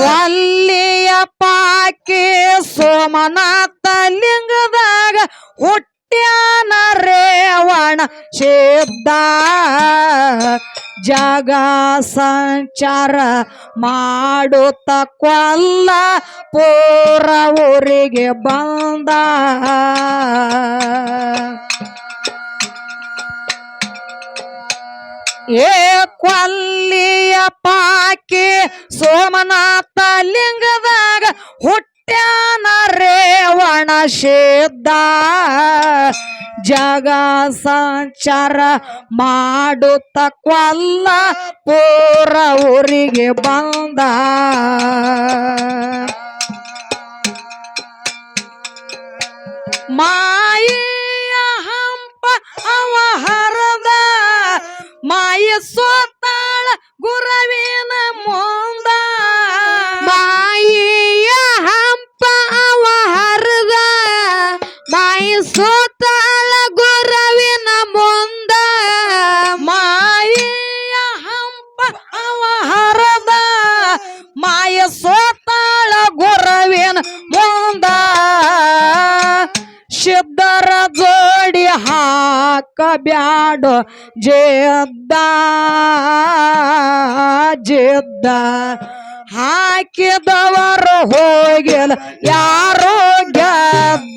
ವಲ್ಲಿಯ ಪಾಕಿ ಸೋಮನಾಥ ಲಿಂಗದಾಗ ಹುಟ್ಟ್ಯಾನ ರೇವಣ ಸಿದ್ಧ ಜಗ ಸಂಚಾರ ಮಾಡುತ್ತ ಕೊಲ್ಲ ಪೂರ ಊರಿಗೆ ಬಂದ. ಏ ಕೊಲ್ಲಿಯ ಪಾಕಿ ಸೋಮನಾಥ ಲಿಂಗದಾಗ ಹುಟ್ಟ್ಯಾನ ರೇವಣ ಶೇದ ಜಗ ಸಂಚಾರ ಮಾಡುತ್ತ ಕೊಲ್ಲ ಪೂರ ಊರಿಗೆ ಬಂದ. ಮಾಯಿಯ ಹಂಪ ಅವ ಹರದ ಮಾಯ ಸೋತಾಳ ಗುರವಿನ ಮುಂದ ಸಿದ್ಧರ ಜೋಡಿ ಹಾಕ ಬ್ಯಾಡೋ ಜೇದ್ದ ಜೇದ್ದ ಹಾಕಿದವರು ಹೋಗಿಲ್ಲ ಯಾರೋ ಗೆದ್ದ.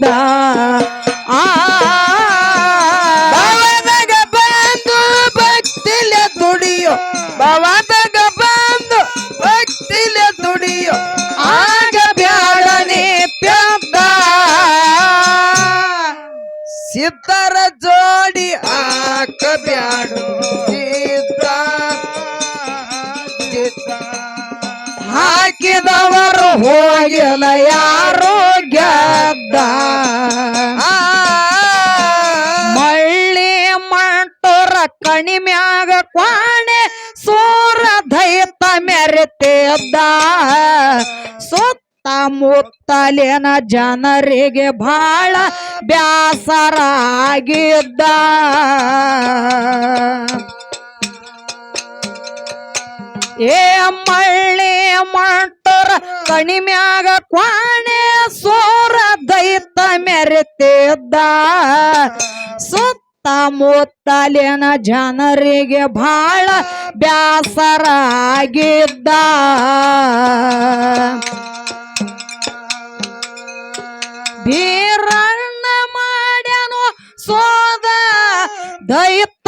ಹಾಕಿದವರು ಹೋಗಿಲ್ಲ ಯಾರು ಗೆದ್ದ. ಮಳ್ಳಿ ಮಂಟೋರ ಕಣಿಮ್ಯಾಗ ಕ್ವಾಣೆ ಸೋರ ದೈತ ಮೆರೆತಿದ್ದ ಸುತ್ತಮುತ್ತಲಿನ ಜನರಿಗೆ ಬಹಳ ಬ್ಯಾಸರ ಆಗಿದ್ದ ಏ ಮಳ್ಳಿ ಮಂಟೋರ ಕಣಿಮ್ಯಾಗ ಕ್ವಾಣೆ ಸೋರ ದೈತ ಮೆರೆತಿದ್ದ. ಸುತ್ತಮುತ್ತಲಿನ ಜನರಿಗೆ ಬಹಳ ಬ್ಯಾಸರ ಆಗಿದ್ದ ಮಾಡ್ಯಾನೋ ಸೋದ ದೈತಂದು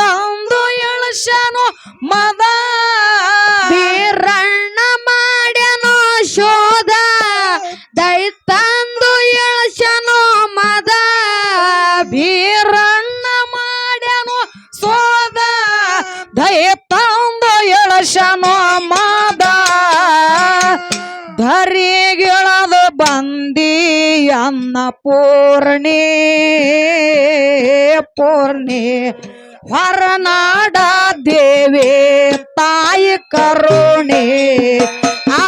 ಅನ್ನ ಪೂರ್ಣಿ ಹೊರನಾಡ ದೇವಿ, ತಾಯಿ ಕರುಣಿ. ಆ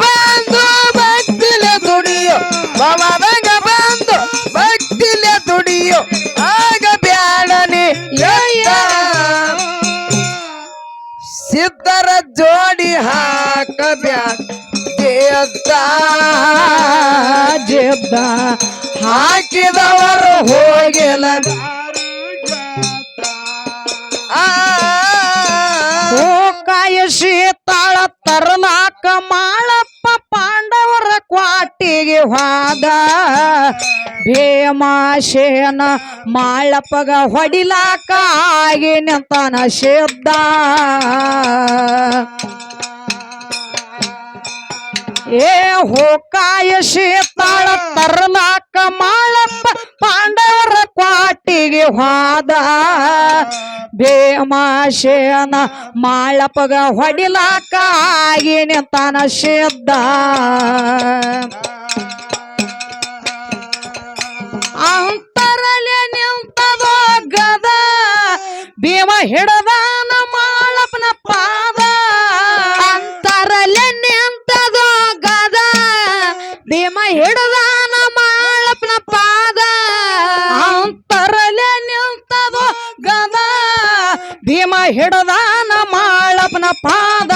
ಬಂದು ಭಕ್ತಿಲೆ ದುಡಿಯೋ ಭವದಾಗ ಬಂದು ಭಕ್ತಿಲೆ ದುಡಿಯೋ. ಆಗ ಬ್ಯಾಡನೆ ಸಿದ್ಧರ ಜೋಡಿ ಹಾಕ ಬ್ಯಾಡ ಹಾಕಿದವರು ಹೋಗಿಲ್ಲ ಕಾಯ ಶೀತಾಳ ತರ್ನಾಕ ಮಾಳಪ್ಪ ಪಾಂಡವರ ಕ್ವಾಟಿಗೆ ಹಾದ. ಭೀಮಾಶೇನ ಮಾಳಪ್ಪಗ ಹೊಡಿಲಾಕ ಆಗಿ ನಿಂತನ ಸಿದ್ಧ ಏ ಹೋಕಾಯ ಶೀತಾಳ ತರಲಾಕ ಮಾಳಪ್ಪ ಪಾಂಡವರ ಕ್ವಾಟಿಗೆ ಹೋದ. ಭೀಮಾಶೇನ ಮಾಳಪ್ಪಗ ಹೊಡಿಲಾಕ ಆಗಿ ತನ ಸಿದ್ಧ ಅಂತರಲೆ ನಿಂತದ ಗದ ಭೀಮ ಹಿಡದಾನ ಹಿಡದಾನ ಮಾಡಪ್ಪನ ಪಾದ. ಅಂತರಲೆ ನಿಂತದು ಗದ. ಭೀಮ ಹಿಡದಾನ ಮಾಡಪ್ಪನ ಪಾದ.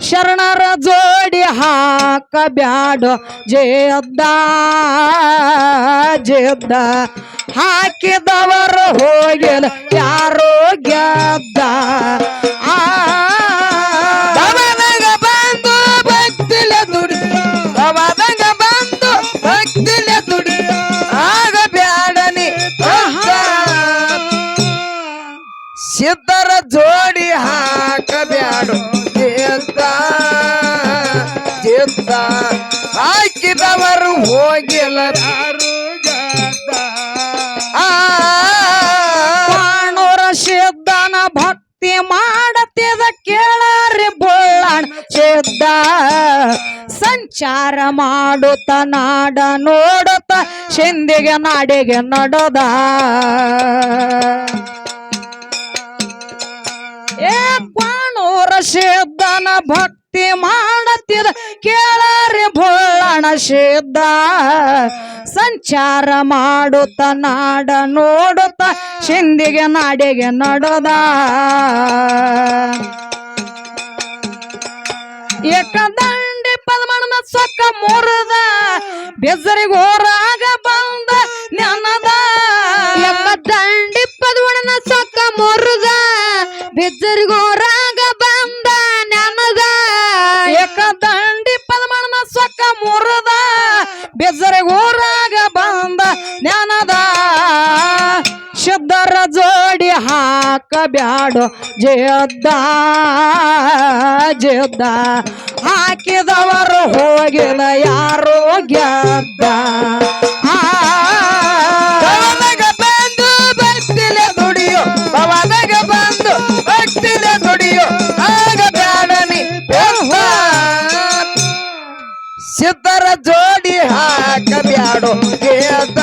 ಶರಣರ ಜೋಡಿ ಹಾಕಬ್ಯಾಡು ಜೇದ್ದ ಜೇದ್ದ ಹಾಕಿದವರು ಹೋಗಿಲ್ಲ ಯಾರೋ ಗೆದ್ದ. ಸಿದ್ಧರ ಜೋಡಿ ಹಾಕಬ್ಯಾಡು ಚಿತ್ತ ಚಿತ್ತ ಹಾಕಿದವರು ಹೋಗಿಲ್ಲ ಆ ಕಾಣೋರ ಸಿದ್ಧನ ಭಕ್ತಿ ಮಾಡತಿದ ಕೇಳಾರಿ ಬುಳ್ಳಾಣ ಸಿದ್ಧ. ಸಂಚಾರ ಮಾಡುತ್ತ ನಾಡ ನೋಡುತ್ತ, ಸಿಂದಿಗೆ ನಾಡಿಗೆ ನಡದ. ಏ ಸಿದ್ಧನ ಭಕ್ತಿ ಮಾಡತ್ತಿದ ಕೇಳರಿ ಭೋಳಣ ಸಿದ್ಧ ಸಂಚಾರ ಮಾಡುತ್ತ ನಾಡ ನೋಡುತ್ತ ಸಿಂದಿಗೆ ನಾಡಿಗೆ ನಡದ. ಏಕದಂಡಿ ಪದ್ಮಣ್ಣ ಸೊಕ್ಕ ಮುರದ ಬೆಸರಿಗೆ ಶುದ್ಧರ ಜೋಡಿ ಹಾಕ ಬ್ಯಾಡೋ ಜೇದ್ದ ಜೇದ್ದ ಹಾಕಿದವರು ಹೋಗಿನ ಯಾರು ಗೆದ್ದ. ಆ, ಭವನಗ ಬಂದು ಭಕ್ತಿಲ ದುಡಿಯೋ ಭವನಗ ಬಂದು ಭಕ್ತಿಲ ದುಡಿಯೋ ಆಗ ಬ್ಯಾಡನಿ ಸಿದ್ಧರ ಜೋಡಿ ಹಾಕಬ್ಯಾಡು ಕೇತ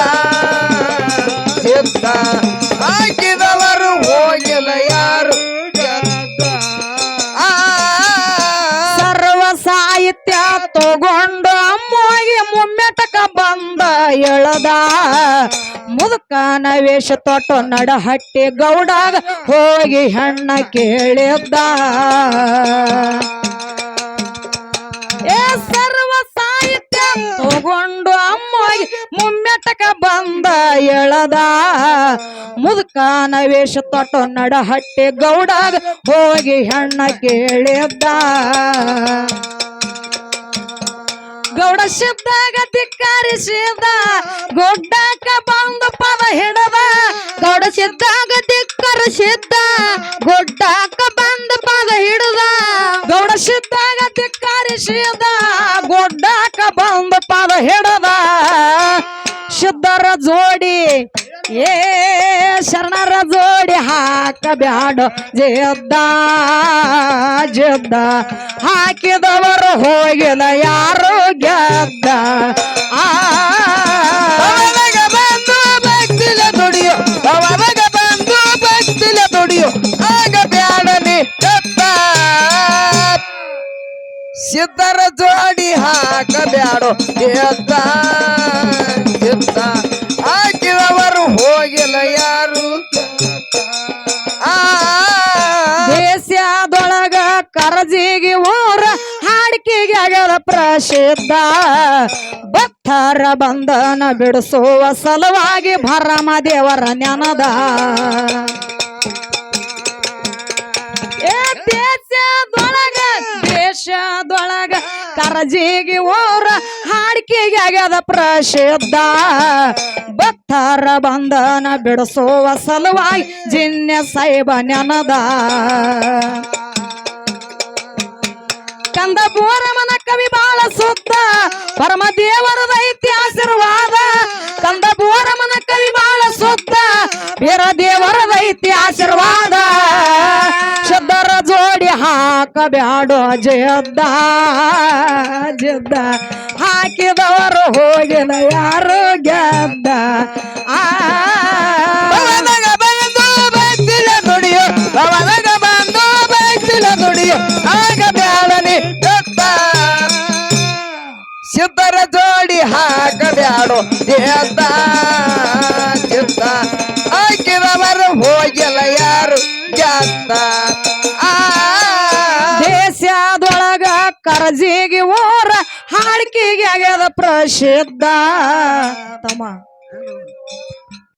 ತಗೊಂಡು ಅಮ್ಮಗೆ ಮುಮ್ಮೆಟಕ ಬಂದ ಎಳದ. ಮುದುಕನ ವೇಷ ತೊಟ್ಟು ನಡಹಟ್ಟಿ ಗೌಡಾಗ ಹೋಗಿ ಹೆಣ್ಣ ಕೇಳಿದ್ದ. ಸರ್ವ ಸಾಹಿತ್ಯ ತಗೊಂಡು ಅಮ್ಮಗೆ ಮುಮ್ಮೆಟಕ ಬಂದ ಎಳದ. ಮುದುಕನ ವೇಷ ತೊಟ್ಟು ನಡಹಟ್ಟಿ ಗೌಡಾಗ ಹೋಗಿ ಹೆಣ್ಣ ಕೇಳಿದ್ದ. ಗೌಡ ಸಿದ್ದಾಗ ಧಿಕ್ಕರಿಸಿದ ಗೊಡ್ಡಕ ಬಂದು ಪದ ಹಿಡದ. ಗೌಡ ಸಿದ್ದಾಗ ಸಿದ್ಧ ಗೊಡ್ಡಕ ಬಂದು ಪದ ಹಿಡದ. ಗೌಡ ಸಿದ್ದಾಗ ಧಿಕ್ಕರಿಸಿದ ಗೊಡ್ಡಕ ಬಂದು ಪದ ಹಿಡದ. ಶುದ್ಧರ ಜೋಡಿ, ಏ ಶರಣರ ಜೋಡಿ ಹಾಕ ಬ್ಯಾಡ ಜೆದ್ದ ಜೆದ್ದ ಹಾಕಿದವರು ಹೋಗಿಲ್ಲ ಯಾರು ಗೆದ್ದ? ಆ ಬಂದು ಭಕ್ತಿಲ ದುಡಿಯೋ, ಅವನಗ ಬಂದು ಭಕ್ತಿಲ ದುಡಿಯೋ, ಆಗ ಬ್ಯಾಡನಿ ಕತ್ತ. ಸಿದ್ಧರ ಜೋಡಿ ಹಾಕಬ್ಯಾಡೋ, ಎತ್ತ. ಕರಜಿಗೆ ಊರ ಹಾಡಿಕೆಗೆ ಆಗದ ಪ್ರಸಿದ್ಧ. ಭಕ್ತರ ಬಂಧನ ಬಿಡಿಸುವ ಸಲುವಾಗಿ ಭರಮ ದೇವರ ನೆನದ ದೊಳಗ ದೇಶದೊಳಗ ಕರಜಿಗೆ ಓರ ಹಾಡಿಕೆಗೆ ಆಗ್ಯದ ಪ್ರಸಿದ್ಧ. ಭಕ್ತರ ಬಂಧನ ಬಿಡಿಸುವ ಸಲುವಾಗಿ ಜಿನ್ಯ ಸಾಹೇಬ ನೆನದ ಕಂದ ಬೋರಮನ ಕವಿ ಬಾಳ ಸುತ್ತ ಪರಮ ದೇವರ ಐತಿ ಆಶೀರ್ವಾದ ಕಂದ ಬೋರಮನ ಕವಿ ಬಾಳ ಸುತ್ತ ಬೇರ ಐತಿ ಆಶೀರ್ವಾದ ಶಬ್ದರ ಜೋಡಿ ಹಾಕ ಬ್ಯಾಡೋ ಜಯದ್ದ ಜದ್ದ ಹಾಕಿದವರು ಹೋಗಿನ ಯಾರು ಗೆದ್ದ. ಆ. ಬಂದು ಬೈತಿಲ್ಲ ದುಡಿಯೋ ಬಂದು ಭಕ್ತಿಲ ದುಡಿಯೋ ಆಗ ಸಿದ್ಧರ ಜೋಡಿ ಹಾಕಬ್ಯಾಡು. ಎತ್ತ ಚಿತ್ತ ಹಾಕಿದವರು ಹೋಗಿಲ್ಲ ಯಾರು? ಜಾತ ದೇಶದೊಳಗ ಕರಜಿಗೆ ಊರ ಹಾಡ್ಕಿಗೆ ಆಗ್ಯದ ಪ್ರಸಿದ್ಧ. ತಮ್ಮ